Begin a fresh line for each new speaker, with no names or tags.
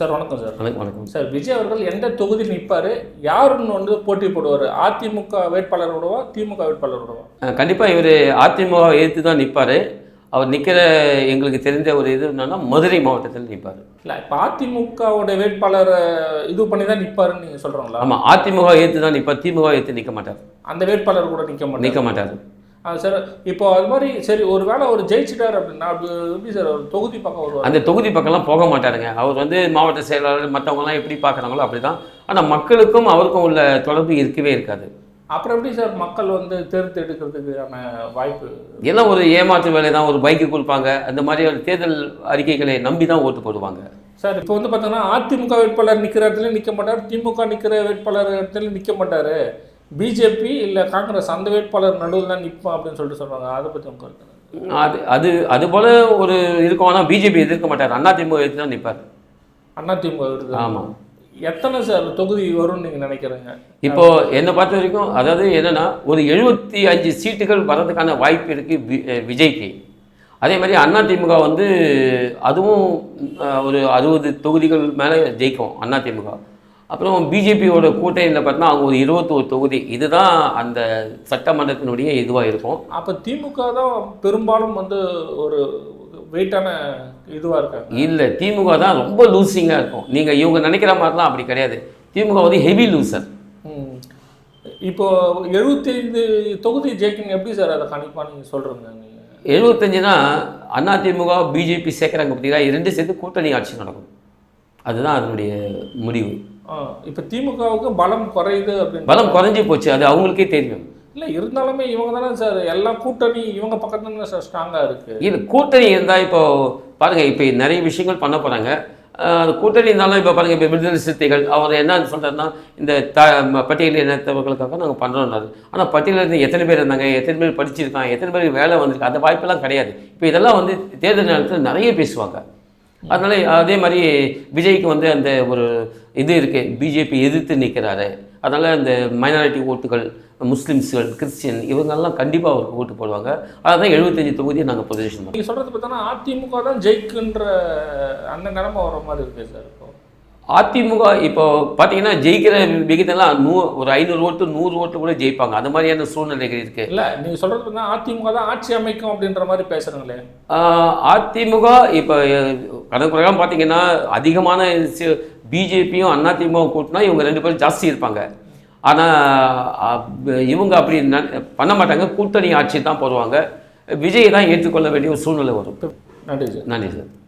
Sir வணக்கம் sir.
வணக்கம் வணக்கம்.
சார் விஜய் அவர்கள் எந்த தொகுதி நிற்பாரு? யாருன்னு வந்து போட்டி போடுவார்? அதிமுக வேட்பாளர் விடவா திமுக வேட்பாளர் விடவா?
கண்டிப்பாக இவர் அதிமுக எதிர்த்து தான் நிற்பார். அவர் நிற்கிற எங்களுக்கு தெரிஞ்ச ஒரு இது என்னன்னா மதுரை மாவட்டத்தில் நிற்பார்.
இல்லை இப்போ அதிமுகவோட வேட்பாளரை இது பண்ணி தான் நிற்பாருன்னு நீங்கள் சொல்கிறீங்களா
ஆமாம் அதிமுக எதிர்த்து தான் நிற்பார் திமுக எதிர்த்து நிற்க மாட்டார்.
அந்த வேட்பாளர் கூட நிற்க மாட்டாங்க
நிற்க மாட்டார்.
சார் இப்போ அது மாதிரி சரி ஒரு வேளை அவர் ஜெயிச்சிட்டார் அப்படின்னா அப்படி எப்படி சார் ஒரு தொகுதி பக்கம் வருவார்?
அந்த தொகுதி பக்கம்லாம் போக மாட்டாருங்க. அவர் வந்து மாவட்ட செயலாளர் மற்றவங்கலாம் எப்படி பார்க்குறாங்களோ அப்படி தான் ஆனால் மக்களுக்கும் அவருக்கும் உள்ள தொடர்பு இருக்கவே இருக்காது.
அப்புறம் எப்படி சார் மக்கள் வந்து தேர்ந்தெடுக்கிறதுக்கான வாய்ப்பு?
எல்லாம் ஒரு ஏமாற்று வேலை தான் ஒரு பைக்கு கொடுப்பாங்க. அந்த மாதிரி ஒரு தேர்தல் அறிக்கைகளை நம்பி தான் ஓட்டு போடுவாங்க.
சார் இப்போ வந்து பார்த்தோன்னா அதிமுக வேட்பாளர் நிற்கிற இடத்துல நிற்க மாட்டார் திமுக நிற்கிற வேட்பாளர் இடத்துல நிற்க மாட்டார். பிஜேபி இல்லை காங்கிரஸ் அந்த வேட்பாளர் நடுவில் தான் நிற்பான் அப்படின்னு சொல்லிட்டு சொல்கிறாங்க அதை பற்றி உங்க கருத்து?
அது அது அது போல ஒரு இருக்கும். ஆனால் பிஜேபி எதிர்க்க மாட்டார். அதிமுக எதிர்த்து தான் நிற்பார்
அதிமுக வருது
ஆமாம்
எத்தனை சார் தொகுதி வரும்னு நீங்கள் நினைக்கிறீங்க?
இப்போ என்னை பொறுத்த வரைக்கும் அதாவது என்னன்னா ஒரு எழுபத்தி அஞ்சு சீட்டுகள் வர்றதுக்கான வாய்ப்பு இருக்கு வி- விஜய்க்கு. அதே மாதிரி அதிமுக வந்து அதுவும் ஒரு அறுபது தொகுதிகள் மேலே ஜெயிக்கும் அதிமுக அப்புறம் பிஜேபியோட கூட்டணியில் பார்த்தா அவங்க ஒரு இருபத்தோரு தொகுதி. இதுதான் அந்த சட்டமன்றத்தினுடைய இதுவாக இருக்கும்.
அப்போ திமுக தான் பெரும்பாலும் வந்து ஒரு வெயிட்டான இதுவாக இருக்காங்க.
இல்லை திமுக தான் ரொம்ப லூசிங்காக இருக்கும். நீங்கள் இவங்க நினைக்கிற மாதிரிலாம் அப்படி கிடையாது. திமுக வந்து ஹெவி லூசர்.
இப்போ எழுபத்தைந்து தொகுதி ஜெயிக்கணும். எப்படி சார் அதை கணிப்பா நீங்கள் சொல்கிறீங்க
எழுபத்தஞ்சுனா அதிமுக பிஜேபி சேர்க்குறாங்க பார்த்தீங்களா இரண்டு சேர்த்து கூட்டணி ஆட்சி நடக்கும். அதுதான் அதனுடைய முடிவு.
இப்போ திமுகவுக்கு பலம் குறையுது அப்படின்னு
பலம் குறைஞ்சி போச்சு அது அவங்களுக்கே தெரியும்.
இல்லை இருந்தாலுமே இவங்க தானே சார் எல்லா கூட்டணி இவங்க பக்கத்துல தானே சார் ஸ்ட்ராங்காக இருக்குது
இது கூட்டணி இருந்தால் இப்போ பாருங்கள் இப்போ நிறைய விஷயங்கள் பண்ண போகிறாங்க கூட்டணி இருந்தாலும் இப்போ பாருங்கள் இப்போ விடுதலை சிறுத்தைகள் அவர் என்ன சொல்கிறாருன்னா இந்த த பட்டியல் இனத்தவர்களுக்காக நாங்கள் பண்ணுறோம்னாரு ஆனால் பட்டியலில் இருந்து எத்தனை பேர் இருந்தாங்க எத்தனை பேர் படிச்சிருக்காங்க எத்தனை பேருக்கு வேலை வந்திருக்கு அந்த வாய்ப்பெல்லாம் கிடையாது. இப்போ இதெல்லாம் வந்து தேர்தல் நேரத்தில் நிறைய பேசுவாங்க. அதனால அதே மாதிரி விஜய்க்கு வந்து அந்த ஒரு இது இருக்குது பிஜேபி எதிர்த்து நிற்கிறாரு அதனால் இந்த மைனாரிட்டி ஓட்டுகள் முஸ்லிம்ஸ்கள் கிறிஸ்டியன் இவங்கெல்லாம் கண்டிப்பாக அவருக்கு ஓட்டு போடுவாங்க. அதான் எழுபத்தஞ்சு தொகுதியை நாங்கள் பொசிஷன் பண்ணோம்.
நீங்கள் சொல்கிறது பார்த்தோன்னா அதிமுக தான் ஜெயிக்குன்ற அந்த நிலைமை வர மாதிரி இருக்கு சார் இப்போ.
அதிமுக இப்போ பார்த்தீங்கன்னா ஜெயிக்கிற விகிதம்லாம் நூ ஒரு ஐநூறு ஓட்டு நூறு ஓட்டு கூட ஜெயிப்பாங்க. அந்த மாதிரியான சூழ்நிலைகள் இருக்குது
இல்லை நீங்கள் சொல்கிறது பார்த்தா அதிமுக தான் ஆட்சி அமைக்கும் அப்படின்ற மாதிரி பேசுகிறீங்களே
அதிமுக இப்போ கணக்குறையாக பார்த்தீங்கன்னா அதிகமான பிஜேபியும் அதிமுகவும் கூட்டினா இவங்க ரெண்டு பேரும் ஜாஸ்தி இருப்பாங்க. ஆனால் இவங்க அப்படி பண்ண மாட்டாங்க. கூட்டணி ஆட்சி தான் போடுவாங்க. விஜய் தான் ஏற்றுக்கொள்ள வேண்டிய ஒரு சூழ்நிலை வரும்.
நன்றி சார்.
நன்றி சார்.